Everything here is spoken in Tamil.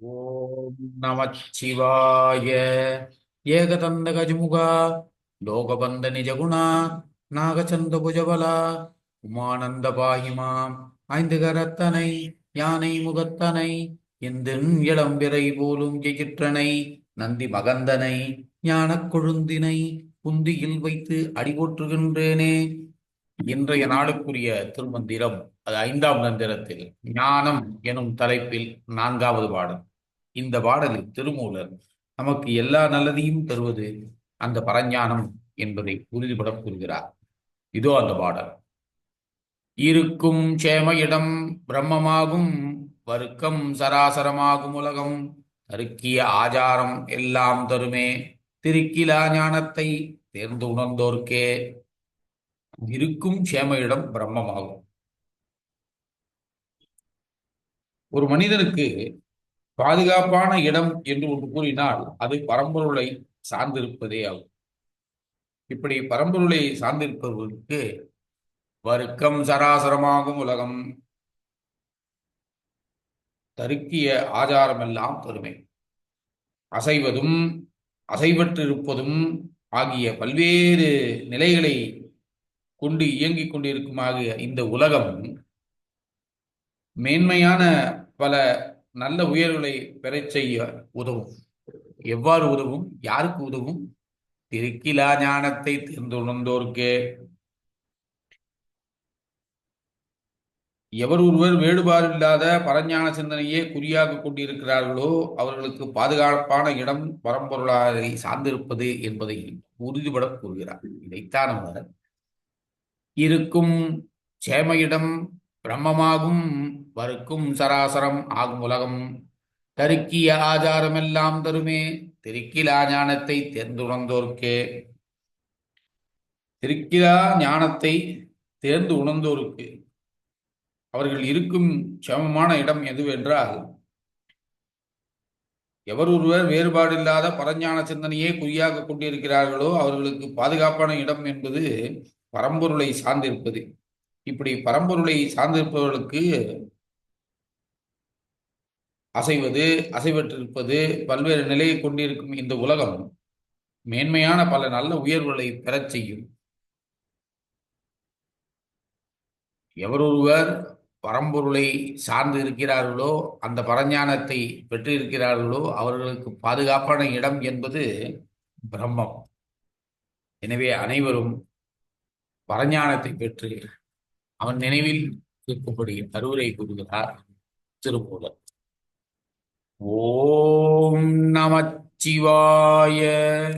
ஓம் நமச்சிவாய ஏகதந்த கஜமுகா லோகபந்த நிஜகுணா நாகச்சந்த புஜபலா உமானந்த பாகிமாம் ஐந்து கரத்தனை யானை முகத்தனை எந்தென் இளம்பிறை போலும் எகிற்றனை நந்தி மகந்தனை ஞானக் கொழுந்தினை குந்தியில் வைத்து அடிபோற்றுகின்றேனே. இன்றைய நாளுக்குரிய திருமந்திரம் அது ஐந்தாம் மந்திரத்தில் ஞானம் எனும் தலைப்பில் நான்காவது பாடல் இந்த பாடலில் திருமூலர் நமக்கு எல்லா நல்லதையும் தருவது அந்த பரஞ்ஞானம் என்பதை உறுதிபட கூறுகிறார். இதோ அந்த பாடல். இருக்கும் சேம இடம் பிரம்மமாகும் வருக்கம் சராசரமாகும் உலகம். தருக்கிய ஆச்சாரம் எல்லாம் தருமே திருக்கிலா ஞானத்தை தேர்ந்து உணர்ந்தோர்க்கே. இருக்கும் சேம இடம் பிரம்மமாகும். ஒரு மனிதனுக்கு பாதுகாப்பான இடம் என்று ஒன்று கூறினால் அது பரம்பொருளை சார்ந்திருப்பதே ஆகும். இப்படி பரம்பொருளை சார்ந்திருப்பவர்களுக்கு வருக்கம் சராசரமாகும் உலகம். தருக்கிய ஆச்சாரமெல்லாம் பெருமை. அசைவதும் அசைவற்றிருப்பதும் ஆகிய பல்வேறு நிலைகளை கொண்டு இயங்கிக் கொண்டிருக்குமாக இந்த உலகம். மேன்மையான பல நல்ல உயர்வுகளை பெறச் செய்ய உதவும். எவ்வாறு உதவும்? யாருக்கு உதவும்? திருக்கிலா ஞானத்தை தேர்ந்துணர்ந்தோர்க்கே எவர் ஒருவர் வேறுபாடு இல்லாத பரஞான சிந்தனையே குறியாக கொண்டிருக்கிறார்களோ அவர்களுக்கு பாதுகாப்பான இடம் பரம்பொருளாதை சார்ந்திருப்பது என்பதை உறுதிபட கூறுகிறார். இதைத்தான் அவர். இருக்கும் சேமையிடம் பிரம்மமாகும் வருக்கும் சராசரம் ஆகும் உலகம். தருக்கிய ஆச்சாரமெல்லாம் தருமே திருக்கிலா ஞானத்தை தேர்ந்துணர்ந்தோர்க்கே. திருக்கிலா ஞானத்தை தேர்ந்து உணர்ந்தோருக்கு அவர்கள் இருக்கும் சமமான இடம் எதுவென்றால் எவர் ஒருவர் வேறுபாடில்லாத பரஞான சிந்தனையே குறியாக கொண்டிருக்கிறார்களோ அவர்களுக்கு பாதுகாப்பான இடம் என்பது பரம்பொருளை சார்ந்திருப்பது. இப்படி பரம்பொருளை சார்ந்திருப்பவர்களுக்கு அசைவது அசைவற்றிருப்பது பல்வேறு நிலையை கொண்டிருக்கும் இந்த உலகம் மேன்மையான பல நல்ல உயர்வுகளை பெறச் செய்யும். எவரொருவர் பரம்பொருளை சார்ந்து இருக்கிறார்களோ அந்த பரஞானத்தை பெற்றிருக்கிறார்களோ அவர்களுக்கு பாதுகாப்பான இடம் என்பது பிரம்மம். எனவே அனைவரும் பரஞானத்தை பெற்று அவன் நினைவில் இருக்கும்படி அறுவரை கூறுகிறார் திருமூலர். ஓம் நமச்சிவாய